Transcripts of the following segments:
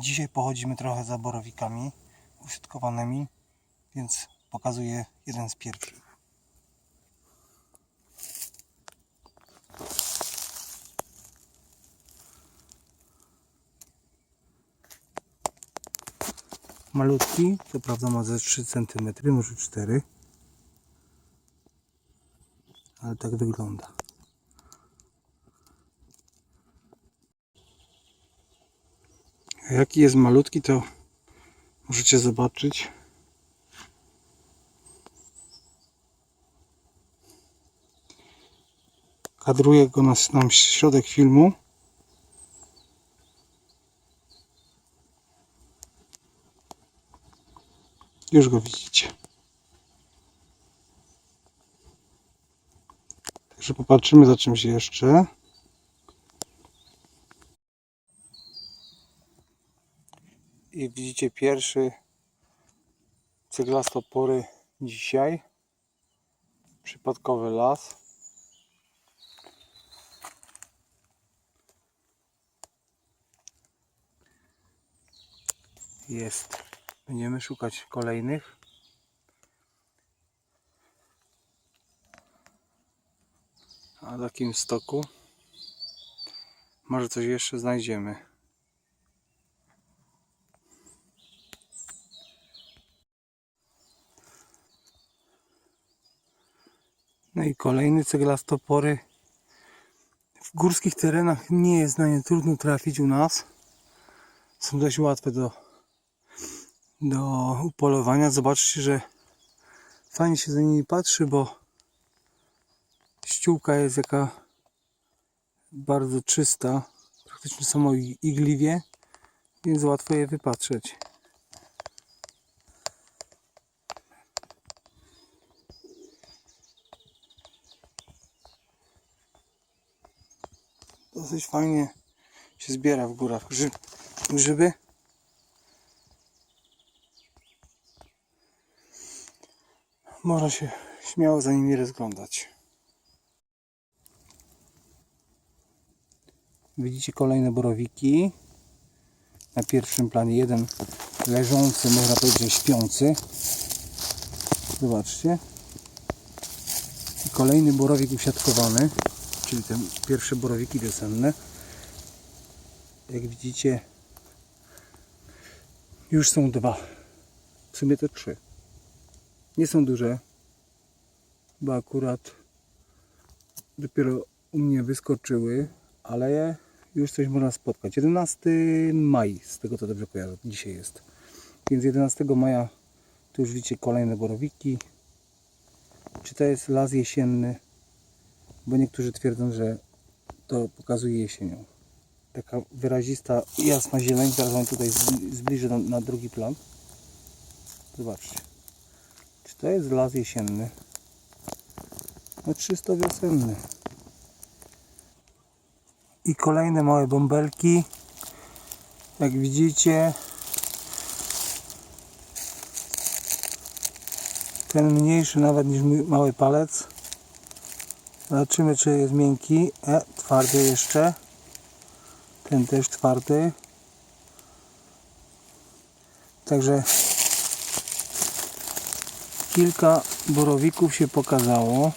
Dzisiaj pochodzimy trochę za borowikami użytkowanymi, więc pokazuję jeden z pierwszych. Malutki, to prawda ma ze 3 cm, może 4 ale tak wygląda. Jaki jest malutki, to możecie zobaczyć. Kadruje go na nam środek filmu. Już go widzicie. Także popatrzymy za czymś jeszcze. I widzicie pierwszy ceglastopory dzisiaj. Przypadkowy las. Jest. Będziemy szukać kolejnych. A w takim stoku może coś jeszcze znajdziemy. No i kolejny ceglastopory. W górskich terenach nie jest na nie trudno trafić u nas. Są dość łatwe do, do upolowania. Zobaczcie, że fajnie się za nimi patrzy, bo ściółka jest jaka bardzo czysta, praktycznie samo igliwie, więc łatwo je wypatrzeć. Dosyć fajnie się zbiera w górach grzyb, grzyby. Można się śmiało za nimi rozglądać. Widzicie kolejne borowiki. Na pierwszym planie jeden leżący, można powiedzieć, śpiący. Zobaczcie. I kolejny borowik usiadkowany, czyli te pierwsze borowiki wiosenne. Jak widzicie, już są dwa. W sumie to trzy. Nie są duże, bo akurat dopiero u mnie wyskoczyły, ale już coś można spotkać. 11 maj, z tego co dobrze kojarzę, dzisiaj jest. Więc 11 maja tu już widzicie kolejne borowiki. Czy to jest las jesienny? Bo niektórzy twierdzą, że to pokazuje jesienią. Taka wyrazista, jasna zieleń. Zaraz Wam tutaj zbli- zbliżę na, na drugi plan. Zobaczcie. Czy to jest las jesienny? No czysto wiosenny. I kolejne małe bąbelki. Jak widzicie, ten mniejszy nawet niż mój mały palec. Zobaczymy, czy jest miękki. E, twardy jeszcze. Ten też twardy. Także kilka borowików się pokazało.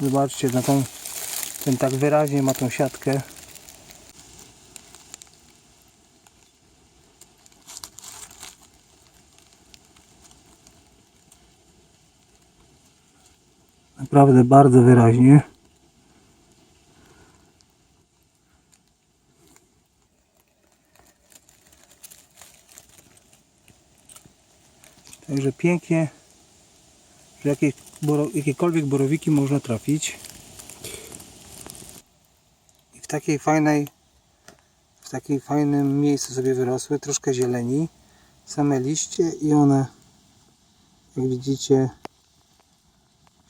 Zobaczcie, na tą, ten tak wyraźnie ma tą siatkę. Naprawdę bardzo wyraźnie. Także pięknie, że jakieś jakiekolwiek borowiki można trafić. I w takiej fajnej, w takiej fajnym miejscu sobie wyrosły, troszkę zieleni, same liście i one, jak widzicie,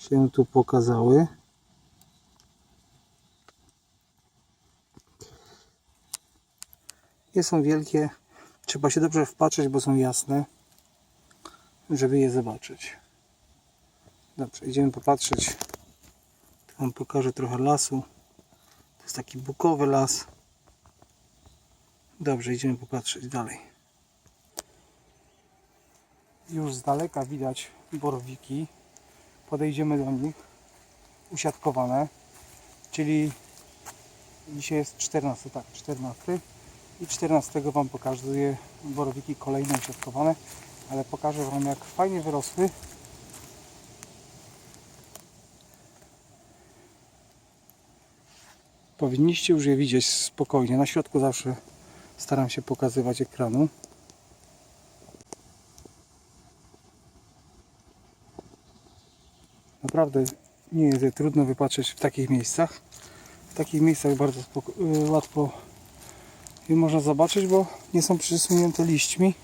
się tu pokazały. Nie są wielkie, trzeba się dobrze wpatrzeć, bo są jasne, żeby je zobaczyć. Dobrze, idziemy popatrzeć. Tu Wam pokażę trochę lasu. jest taki bukowy las. Dobrze, idziemy popatrzeć dalej. Już z daleka widać borowiki. Podejdziemy do nich. Usiadkowane. Czyli dzisiaj jest 14, tak, 14. I 14 Wam pokazuję borowiki kolejne usiadkowane. Ale pokażę Wam jak fajnie wyrosły. Powinniście już je widzieć spokojnie. Na środku zawsze staram się pokazywać ekranu. Naprawdę nie jest je trudno wypatrzeć w takich miejscach. W takich miejscach bardzo y, łatwo je można zobaczyć, bo nie są przysunięte liśćmi.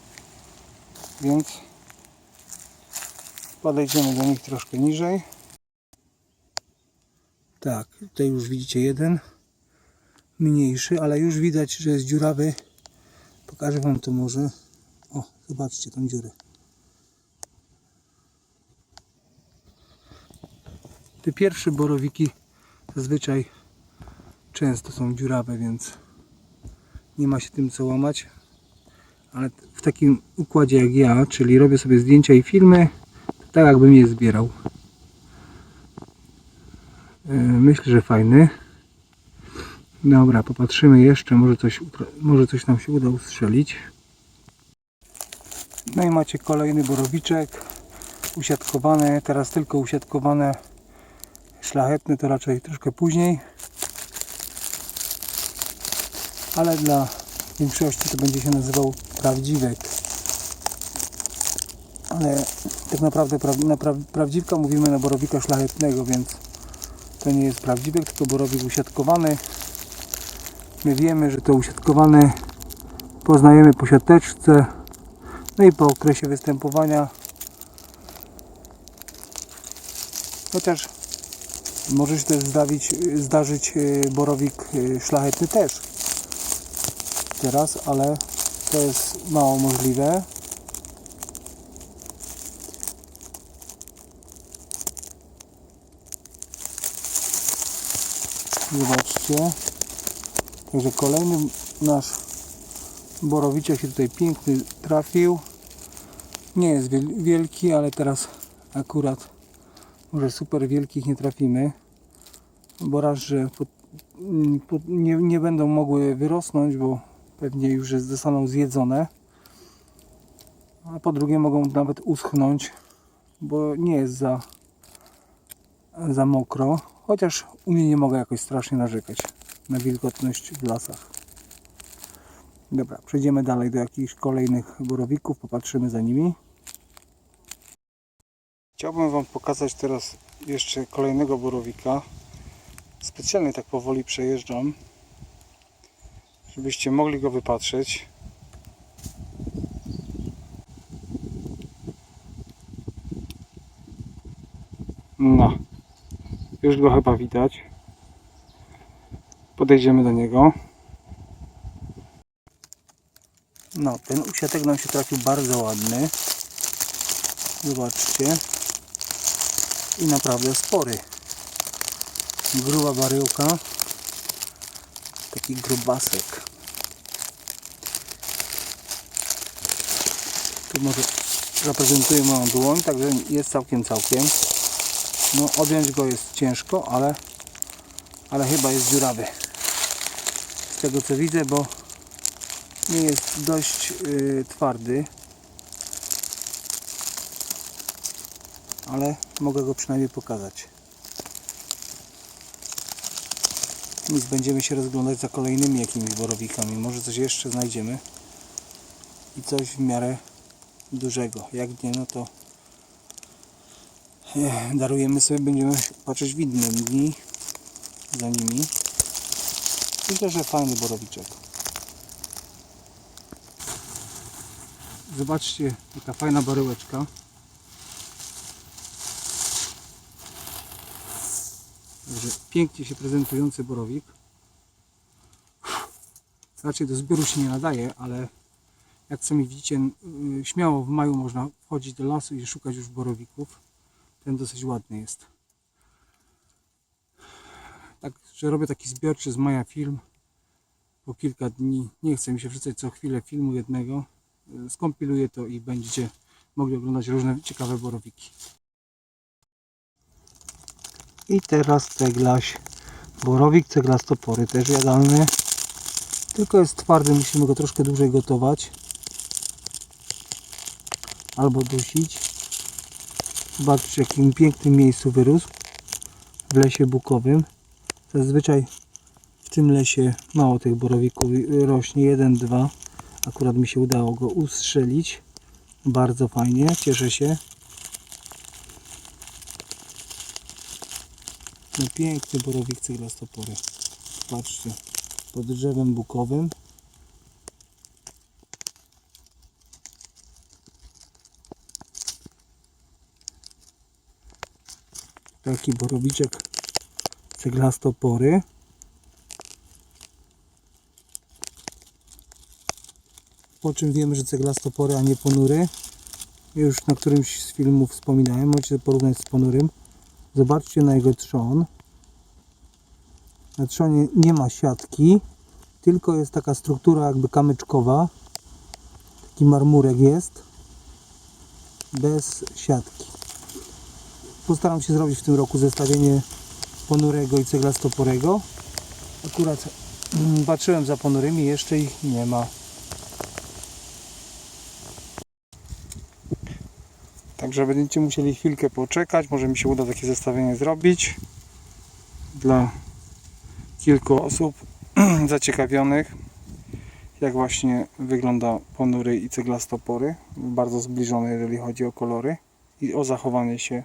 Więc podejdziemy do nich troszkę niżej. Tak, tutaj już widzicie jeden mniejszy, ale już widać, że jest dziurawy. Pokażę Wam to może. O, zobaczcie tą dziurę. Te pierwsze borowiki zazwyczaj często są dziurawe, więc nie ma się tym co łamać. Ale w takim układzie jak ja, czyli robię sobie zdjęcia i filmy, tak jakbym je zbierał. Yy, Myślę, że fajny. Dobra, popatrzymy jeszcze, może coś, może coś nam się uda ustrzelić. No i macie kolejny borowiczek, usiadkowany, teraz tylko usiadkowane, szlachetne to raczej troszkę później. Ale dla większości to będzie się nazywał prawdziwek. Ale tak naprawdę pra, na pra, prawdziwka mówimy na borowika szlachetnego, więc to nie jest prawdziwek, tylko borowik usiadkowany. My wiemy, że to usiadkowane poznajemy po siateczce, no i po okresie występowania. Chociaż może się też zdawić, zdarzyć e, borowik e, szlachetny też teraz, ale to jest mało możliwe. Zobaczcie. Także kolejny nasz borowiczek się tutaj piękny trafił. Nie jest wiel- wielki, ale teraz akurat może super wielkich nie trafimy. Bo raz, że po, mm, po, nie, nie będą mogły wyrosnąć, bo pewnie już zostaną zjedzone. A po drugie mogą nawet uschnąć, bo nie jest za, za mokro. Chociaż u mnie nie mogę jakoś strasznie narzekać na wilgotność w lasach. Dobra, przejdziemy dalej do jakichś kolejnych borowików, popatrzymy za nimi. Chciałbym Wam pokazać teraz jeszcze kolejnego borowika. Specjalnie tak powoli przejeżdżam, żebyście mogli go wypatrzeć. No, już go chyba widać. Podejdziemy do niego. No, ten usiatek nam się trafił bardzo ładny. Zobaczcie. I naprawdę spory. Gruba baryłka. Taki grubasek. Tu może zaprezentuję moją dłoń, także jest całkiem całkiem. No odjąć go jest ciężko, ale, ale chyba jest dziurawy. Z tego co widzę, bo nie jest dość y, twardy. Ale mogę go przynajmniej pokazać. Nic, będziemy się rozglądać za kolejnymi jakimiś borowikami. Może coś jeszcze znajdziemy. I coś w miarę dużego. Jak nie, no to eh, darujemy sobie, będziemy patrzeć w inne dni za nimi. Myślę, że fajny borowiczek. Zobaczcie, jaka fajna baryłeczka. Także pięknie się prezentujący borowik. Raczej do zbioru się nie nadaje, ale jak sami widzicie, y, śmiało w maju można wchodzić do lasu i szukać już borowików. Ten dosyć ładny jest. tak, że robię taki zbiorczy z maja film po kilka dni. Nie chcę mi się wrzucać co chwilę filmu jednego. Y, Skompiluję to i będziecie mogli oglądać różne ciekawe borowiki. I teraz ceglaś. Borowik ceglastopory też jadalny. Tylko jest twardy, musimy go troszkę dłużej gotować. Albo dusić. Zobaczcie w jakim pięknym miejscu wyrósł. W lesie bukowym. Zazwyczaj w tym lesie mało tych borowików rośnie. Jeden, dwa. Akurat mi się udało go ustrzelić. Bardzo fajnie, cieszę się. Piękny borowik ceglastopory. Patrzcie, pod drzewem bukowym. Taki borowiczek ceglastopory. Po czym wiemy, że ceglastopory, a nie ponury. Już na którymś z filmów wspominałem, możecie porównać z ponurym. Zobaczcie na jego trzon. Na trzonie nie ma siatki, tylko jest taka struktura jakby kamyczkowa. Taki marmurek jest. Bez siatki. Postaram się zrobić w tym roku zestawienie ponurego i ceglastoporego. Akurat mm, patrzyłem za ponurymi, jeszcze ich nie ma. Także będziecie musieli chwilkę poczekać. Może mi się uda takie zestawienie zrobić dla kilku osób zaciekawionych, jak właśnie wygląda ponury i ceglastopory. Bardzo zbliżone, jeżeli chodzi o kolory i o zachowanie się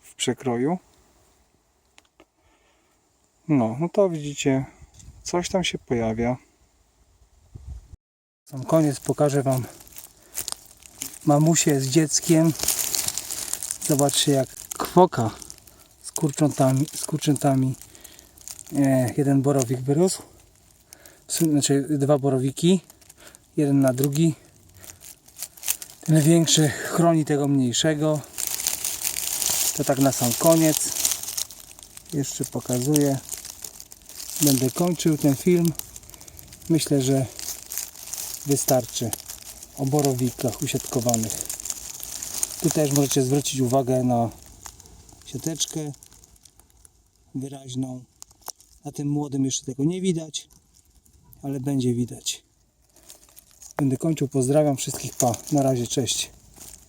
w przekroju. No, no to widzicie, coś tam się pojawia. Sam koniec pokażę Wam mamusię z dzieckiem. Zobaczcie jak kwoka z kurczątami, z kurczętami. E, jeden borowik wyrósł. Znaczy dwa borowiki. Jeden na drugi. Ten większy chroni tego mniejszego. To tak na sam koniec. Jeszcze pokazuję. Będę kończył ten film. Myślę, że wystarczy o borowikach usiadkowanych. Tu też możecie zwrócić uwagę na siateczkę wyraźną. Na tym młodym jeszcze tego nie widać, ale będzie widać. Będę kończył. Pozdrawiam wszystkich. Pa. Na razie. Cześć.